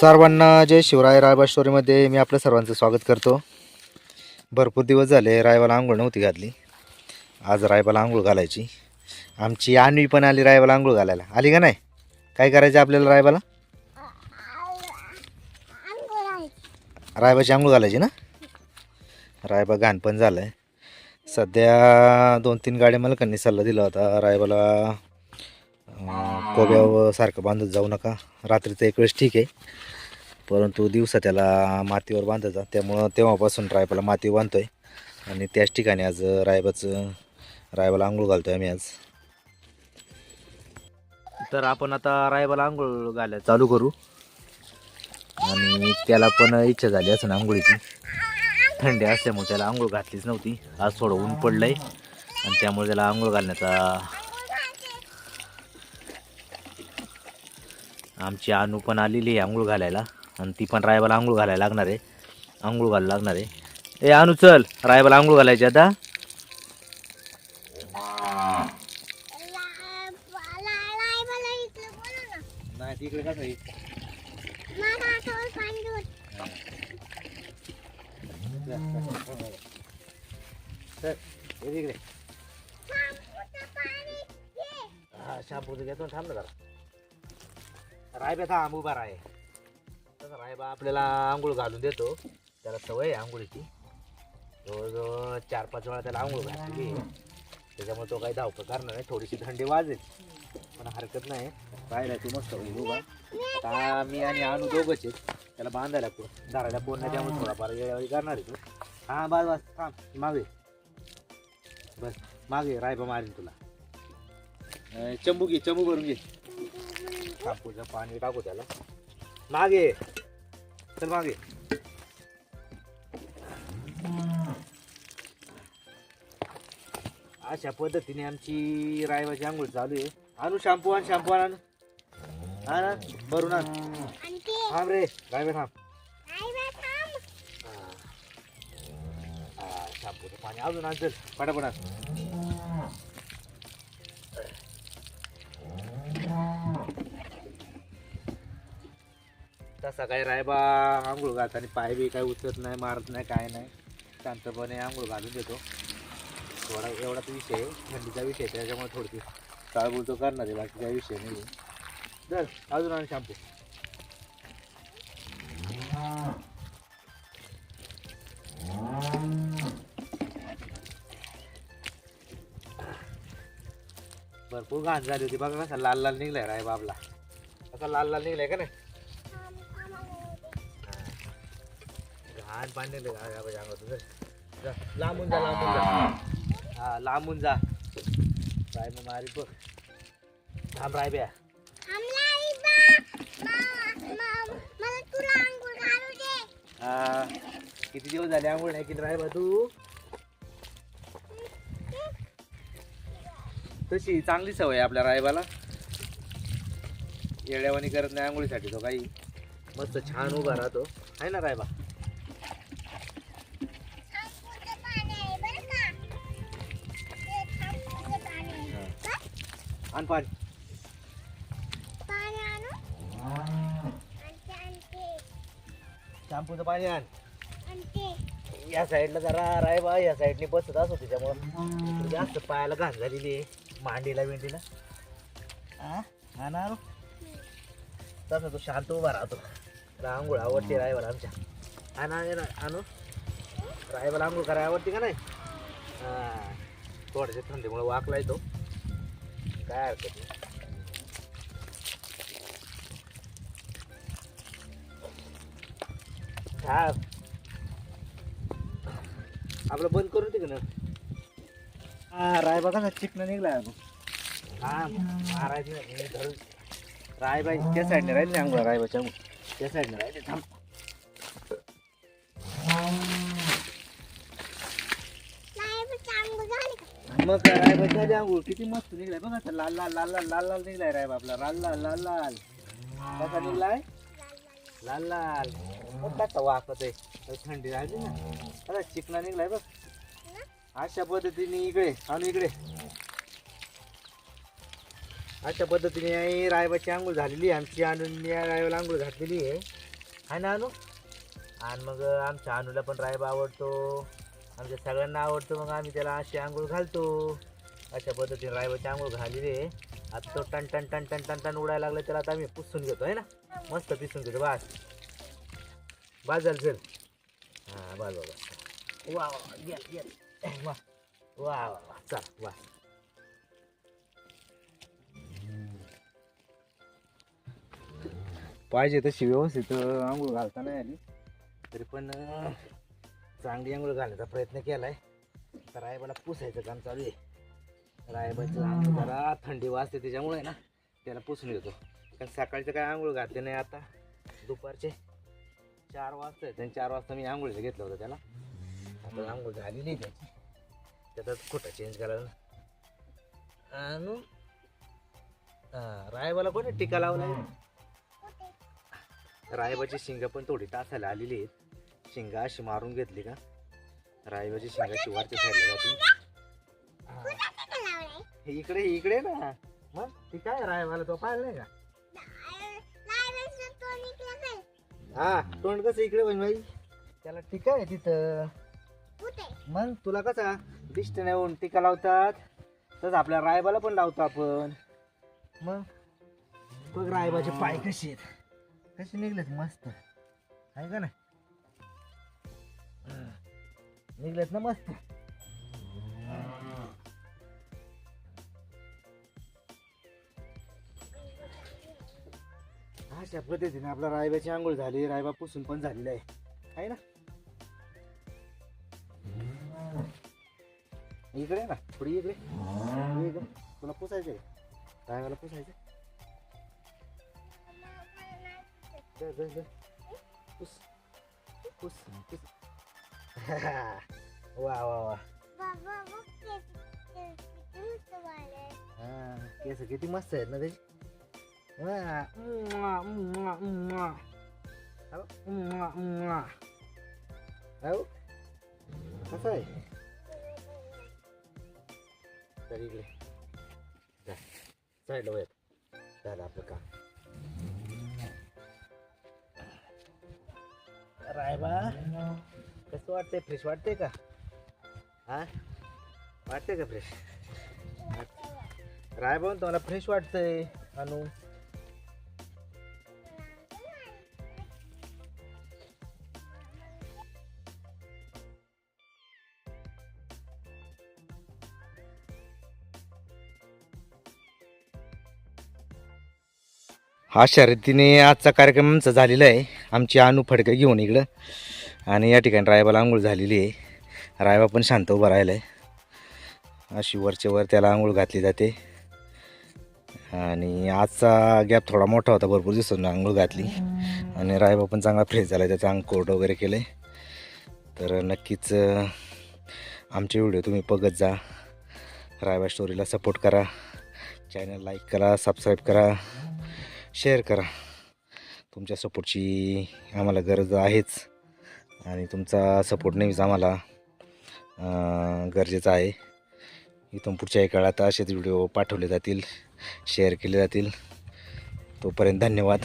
सर्वांना जय शिवराय रायबा स्टोरीमध्ये मी आपल्या सर्वांचं स्वागत करतो. भरपूर दिवस झाले रायबाला आंघोळ नव्हती घातली. आज रायबाला आंघोळ घालायची. आमची आणवी पण आली रायबाला आंघोळ घालायला. आली का नाही? काय करायचं आपल्याला रायबाला? रायबाची आंघोळ घालायची ना? रायबा घाण पण झालं आहे सध्या दोन तीन गाड्या मालकांनी सल्ला दिला होता रायबाला. कोब्यावर सारखं बांधत जाऊ नका. रात्रीचं एक वेळेस ठीक आहे. परंतु दिवसा त्याला मातीवर बांधायचा त्यामुळं तेव्हापासून रायबाला माती बांधतो आहे आणि त्याच ठिकाणी आज रायबाचं रायबाला आंघोळ घालतो आहे आम्ही आज. तर आपण आता रायबाला आंघोळ घालायला चालू करू. आणि त्याला पण इच्छा झाली असं आंघोळीची. थंडी असल्यामुळे त्याला आंघोळ घातलीच नव्हती. आज थोडं ऊन पडलंय. आणि त्यामुळे त्याला आंघोळ घालण्याचा आमची अनु पण आलेली आहे आंघोळ घालायला. आणि ती पण रायबाला आंघोळ घालायला लागणार आहे. आंघोळ घालायला लागणार आहे. ए अनु चल. रायबाला आंघोळ घालायची आता. नाही तिकडे कसं इकडे शॅम्पूचं घेतो थांब ना जरा. रायबा थांब उभा राय. तसं रायबा आपल्याला आंघोळ घालून देतो. त्याला सवय आहे आंघोळीची. जवळजवळ चार पाच वेळा त्याला आंघोळ घातली त्याच्यामुळे तो काही धावपळ करणार नाही. थोडीशी थंडी वाजेल. पण हरकत नाही. राहिला तू मस्त होईल उभा. आता मी आणि आणू दोघंच आहे त्याला बांधायला कोण दाराला कोण नाही त्यामुळे थोडाफार वेळेवर करणार आहे तू. हां बस बस थांब. मागे. बस मागे. रायबा मारेन तुला. चंबू घे चंबू करून घे. कापूचं पाणी टाकू त्याला. मागे. चल मागे. अशा पद्धतीने आमची रायबाची आंघोळ चालू आहे. आणू शॅम्पू आण शॅम्पू आण आणू. आण, भरून आण. थांब रे. रायबा थांब. हा, शॅम्पूचं पाणी अजून आण चल. पटापट आण. तसा काही रायबा आंघोळ घालताना पाय बी काय उचलत नाही मारत नाही काय नाही. शांतपणे आंघोळ घालून देतो. थोडा एवढाच विषय आहे थंडीचा विषय आहे, त्याच्यामुळे थोडकी टाळबुळ तो करणार आहे बाकी काही विषय नाही चल अजून आणि शॅम्पू भरपूर घाण झाली होती बघा कसा लाल लाल निघलाय राय बाबला असा लाल लाल निघलाय का नाही? घाण पाणी निघलं गाय बाबा अंगातून चल. जा, लांबून जा. लांबून जा हा लांबून जा राय मग मारी बघ थांब राय ब्या हा किती दिवस झाले आंघोळ नाही केली राय बा तू तशी चांगली सवय आपल्या रायबाला. येड्यावानी करत नाही आंघोळीसाठी तो काही मस्त छान उभा राहतो. आहे ना रायबा? आण पाणी. शॅम्पूचं पाणी आण. या साईडला जरा रायबा या साईडने बसत असतो त्याच्यामुळं जास्त पायाला घाण झालेली आहे मांडीला बिंडीला. हा ना? तसा तो शांत उभा राहतो. आंघोळ आवडते रायबाला आमच्या. ना, आणू रायबाला आंघोळ करायला आवडते का नाही? हा. थोड्याशा थंडीमुळे वाकला येतो काय हरकत नाही हा आपलं बंद करून दे ना? हा रायबा कसा चिकन निघलाय अगं. हा महाराज धरून. रायबाई त्या साईडने राहिले अंघोळ रायबाच्या अंघोळ त्या साईडने राहिले थांब. मग काय रायबा झाली अंघोळ किती मस्त निघलाय. बघा आता लाल लाल लाल लाल लाल लाल निघलाय रायबा आपला लाल लाल लाल लाल. कसा निघलाय? लाल लाल. मग कसा वाकत आहे थंडी राहिली ना. आता चिकना निघलाय बघ. अशा पद्धतीने इकडे आणि इकडे. अशा पद्धतीने रायबाची आंघोळ झालेली आहे. आमची आणून रायबाला आंघोळ घातलेली आहे. आहे ना आणू आणि मग आमच्या आणूला पण रायबा आवडतो. आमच्या सगळ्यांना आवडतो मग आम्ही त्याला अशी आंघोळ घालतो. अशा पद्धतीने रायबाची आंघोळ घाली रे. आता तो टन टन टन टन टन टन उडायला लागलं त्याला आता आम्ही पुसून घेतो आहे ना? मस्त पिसून घेतो बास. बास झालं चल. हां बास बाबा वा वा गेल वा वा वा वा चल वा पाहिजे तशी व्यवस्थित आंघोळ घालता नाही आली. तरी पण चांगली आंघोळ घालण्याचा प्रयत्न केला आहे तर रायबाला पुसायचं काम चालू आहे. रायबाचं अंग जरा थंडी वाजते त्याच्यामुळे ना त्याला पुसून येतो कारण सकाळचं काय आंघोळ घातले नाही आता. दुपारचे चार वाजता आहेत चार वाजता मी आंघोळीचं घेतलं होतं त्याला. आता आंघोळ झाली नाही त्याची. त्याचा खोटा चेंज करायला आणि. हां, रायबाला कोणी टीका लावला रायबाची शिंग पण थोडी तासायला आलेली आहेत. शिंगा अशी मारून घेतली का? रायबाची शिंगाची वरच्या साईडला जाते हे इकडे इकडे ना. मग ती काय रायबाला तो पाहिलं नाही का? हा तोंड कसं इकडे होईन बाई. त्याला टीका आहे तिथं. मग तुला कसा? दिष्ट नाही होऊन टीका लावतात. तसं आपल्या रायबाला पण लावतो आपण. मग? बघ रायबाचे पाय कसे आहेत. कसे निघलेत मस्त. आहे का ना निघलेत ना मस्त. अशा पद्धतीने आपला रायबाची आंघोळ झाली रायबा पुसून पण झालेला आहे. आहे ना? इकडे आहे ना पुढे इकडे. इकडे. तुला पुसायचंय आहे? रायबाला पुसायचं पुस पुस पुस. वा वा वा हा केस किती मस्त आहेत ना त्याची वा, म्वा, म्वा, म्वा. हो, म्वा, म्वा. हो? कसं आहे तर इकडे जा साईडला वळत झालं आपलं काम रायबा कसं वाटतंय? फ्रेश वाटतंय का? हा? वाटतंय का फ्रेश राय भाऊ तुम्हाला फ्रेश वाटतंय अनु? अशा रीतीने आजचा कार्यक्रम आमचा झालेला आहे. आमची अनु फडकं घेऊन इकडं. आणि या ठिकाणी रायबाला आंघोळ झालेली आहे. रायबा पण शांत उभा राहिला आहे अशी वरचे वर त्याला आंघोळ घातली जाते. आणि आजचा गॅप थोडा मोठा होता भरपूर दिसून आंघोळ घातली. आणि रायबा पण चांगला फ्रेश झाला त्याचं अंग कोरडं वगैरे केलं तर नक्कीच आमचे व्हिडिओ तुम्ही बघत जा. रायबा स्टोरीला सपोर्ट करा. चॅनल लाईक करा सबस्क्राईब करा शेअर करा. तुमच्या सपोर्टची आम्हाला गरज आहेच. आणि तुमचा सपोर्ट नेहमीच आम्हाला गरजेचं गरजेचा आहे. इथून पुढच्याही काळात असेच व्हिडिओ पाठवले जातील शेअर केले जातील. तोपर्यंत धन्यवाद.